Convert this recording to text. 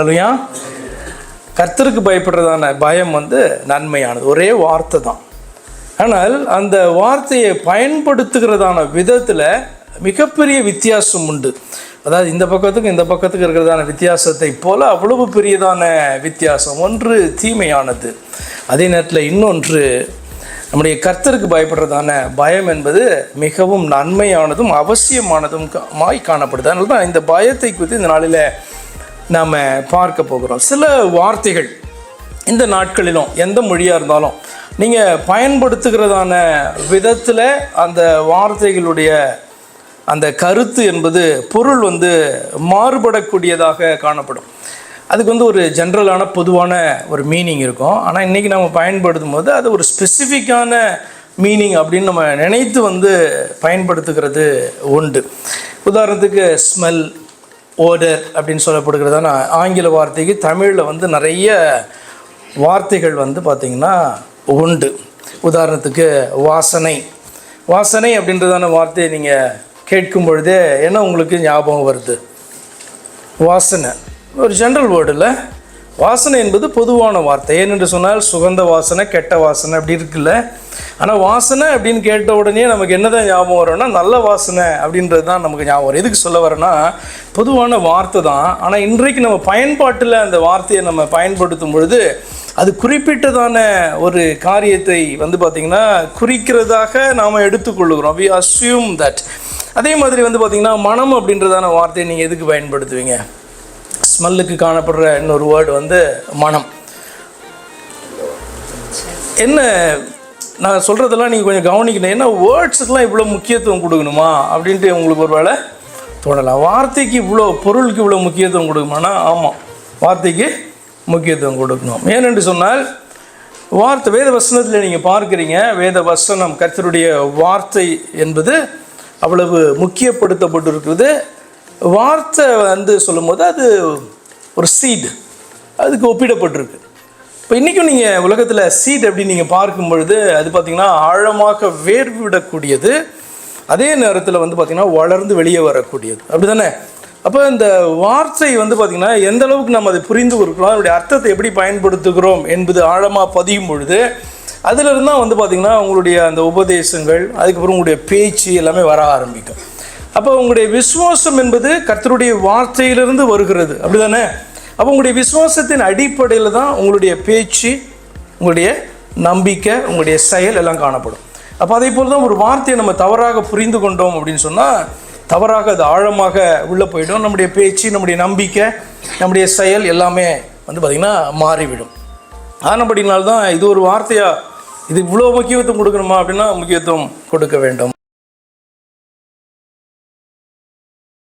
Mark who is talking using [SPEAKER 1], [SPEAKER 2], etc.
[SPEAKER 1] இல்லையா கர்த்தருக்கு பயப்படுறதான பயம் வந்து நன்மையானது. ஒரே வார்த்தை தான். ஆனால் அந்த வார்த்தையை பயன்படுத்துகிறதான விதத்தில் மிகப்பெரிய வித்தியாசம் உண்டு. அதாவது இந்த பக்கத்துக்கும் இந்த பக்கத்துக்கு இருக்கிறதான வித்தியாசத்தை போல் அவ்வளவு பெரியதான வித்தியாசம். ஒன்று தீமையானது. அதே நேரத்தில் இன்னொன்று நம்முடைய கர்த்தருக்கு பயப்படுறதான பயம் என்பது மிகவும் நன்மையானதும் அவசியமானதும் கா- மாய் காணப்படுது. அதனால தான் இந்த பயத்தை குறித்து இந்த நாளில் நாம் பார்க்க போகிறோம். சில வார்த்தைகள் இந்த நாட்களிலும் எந்த மொழியாக இருந்தாலும் நீங்கள் பயன்படுத்துகிறதான விதத்தில் அந்த வார்த்தைகளுடைய அந்த கருத்து என்பது பொருள் வந்து மாறுபடக்கூடியதாக காணப்படும். அதுக்கு வந்து ஒரு ஜென்ரலான பொதுவான ஒரு மீனிங் இருக்கும். ஆனால் இன்றைக்கி நம்ம பயன்படுத்தும் போது அது ஒரு ஸ்பெசிஃபிக்கான மீனிங் அப்படின்னு நம்ம நினைத்து வந்து பயன்படுத்துகிறது உண்டு. உதாரணத்துக்கு ஸ்மெல் ஓடர் அப்படின்னு சொல்லப்படுகிறதான ஆங்கில வார்த்தைக்கு தமிழில் வந்து நிறைய வார்த்தைகள் வந்து பார்த்திங்கன்னா உண்டு. உதாரணத்துக்கு வாசனை. வாசனை அப்படின்றதான வார்த்தையை நீங்கள் கேட்கும் பொழுதே என்ன உங்களுக்கு ஞாபகம் வருது? வாசனை. ஒரு ஜென்ரல் வேர்டில் வாசனை என்பது பொதுவான வார்த்தை. ஏனென்று சொன்னால் சுகந்த வாசனை கெட்ட வாசனை அப்படி இருக்குல்ல. ஆனால் வாசனை அப்படின்னு கேட்ட உடனே நமக்கு என்னதான் ஞாபகம் வரும்னா நல்ல வாசனை அப்படின்றது தான் நமக்கு ஞாபகம் வரும். எதுக்கு சொல்ல வரேன்னா பொதுவான வார்த்தை தான். ஆனால் இன்றைக்கு நம்ம பயன்பாட்டில் அந்த வார்த்தையை நம்ம பயன்படுத்தும் பொழுது அது குறிப்பிட்டதான ஒரு காரியத்தை வந்து பார்த்திங்கன்னா குறிக்கிறதாக நாம் எடுத்துக்கொள்ளுகிறோம் வி அஸ்யூம் தட் அதே மாதிரி வந்து பார்த்திங்கன்னா மனம் அப்படின்றதான வார்த்தையை நீங்கள் எதுக்கு பயன்படுத்துவீங்க? ஸ்மெல்லுக்கு காணப்படுற இன்னொரு வேர்டு வந்து மனம். என்ன நான் சொல்கிறதெல்லாம் நீங்கள் கொஞ்சம் கவனிக்கணும். ஏன்னா வேர்ட்ஸுக்கெலாம் இவ்வளோ முக்கியத்துவம் கொடுக்கணுமா? அப்படின்ட்டு உங்களுக்கு ஒரு வேளை தோணலாம். வார்த்தைக்கு இவ்வளோ பொருளுக்கு இவ்வளோ முக்கியத்துவம் கொடுக்குமானா ஆமாம் வார்த்தைக்கு முக்கியத்துவம் கொடுக்கணும். ஏனென்று சொன்னால் வார்த்தை வேத வசனத்தில் நீங்கள் பார்க்குறீங்க வேத வசனம் கர்த்தருடைய வார்த்தை என்பது அவ்வளவு முக்கியப்படுத்தப்பட்டிருக்கிறது. வார்த்தை வந்து சொல்லும்போது அது ஒரு சீடு அதுக்கு ஒப்பிடப்பட்டிருக்கு. இப்போ இன்றைக்கும் நீங்கள் உலகத்தில் சீட் அப்படி நீங்கள் பார்க்கும் பொழுது அது பார்த்திங்கன்னா ஆழமாக வேர்விடக்கூடியது. அதே நேரத்தில் வந்து பார்த்திங்கன்னா வளர்ந்து வெளியே வரக்கூடியது. அப்படி தானே அப்போ இந்த வார்த்தை வந்து பார்த்திங்கன்னா எந்த அளவுக்கு நம்ம அதை புரிந்து கொடுக்கலாம் அதனுடைய அர்த்தத்தை எப்படி பயன்படுத்துகிறோம் என்பது ஆழமாக பதியும் பொழுது அதிலிருந்து தான் வந்து பார்த்திங்கன்னா உங்களுடைய அந்த உபதேசங்கள் அதுக்கப்புறம் உங்களுடைய பேச்சு எல்லாமே வர ஆரம்பிக்கும். அப்போ உங்களுடைய விசுவாசம் என்பது கர்த்தருடைய வார்த்தையிலிருந்து வருகிறது. அப்படிதானே? அப்போ உங்களுடைய விசுவாசத்தின் அடிப்படையில் தான் உங்களுடைய பேச்சு உங்களுடைய நம்பிக்கை உங்களுடைய செயல் எல்லாம் காணப்படும். அப்போ அதே போல் தான் ஒரு வார்த்தையை நம்ம தவறாக புரிந்து கொண்டோம் அப்படின்னு சொன்னால் தவறாக அது ஆழமாக உள்ளே போயிடும். நம்முடைய பேச்சு நம்முடைய நம்பிக்கை நம்முடைய செயல் எல்லாமே வந்து பார்த்திங்கன்னா மாறிவிடும். ஆனபடினால்தான் இது ஒரு வார்த்தையாக இது இவ்வளோ முக்கியத்துவம் கொடுக்கணுமா அப்படின்னா முக்கியத்துவம் கொடுக்க வேண்டும்.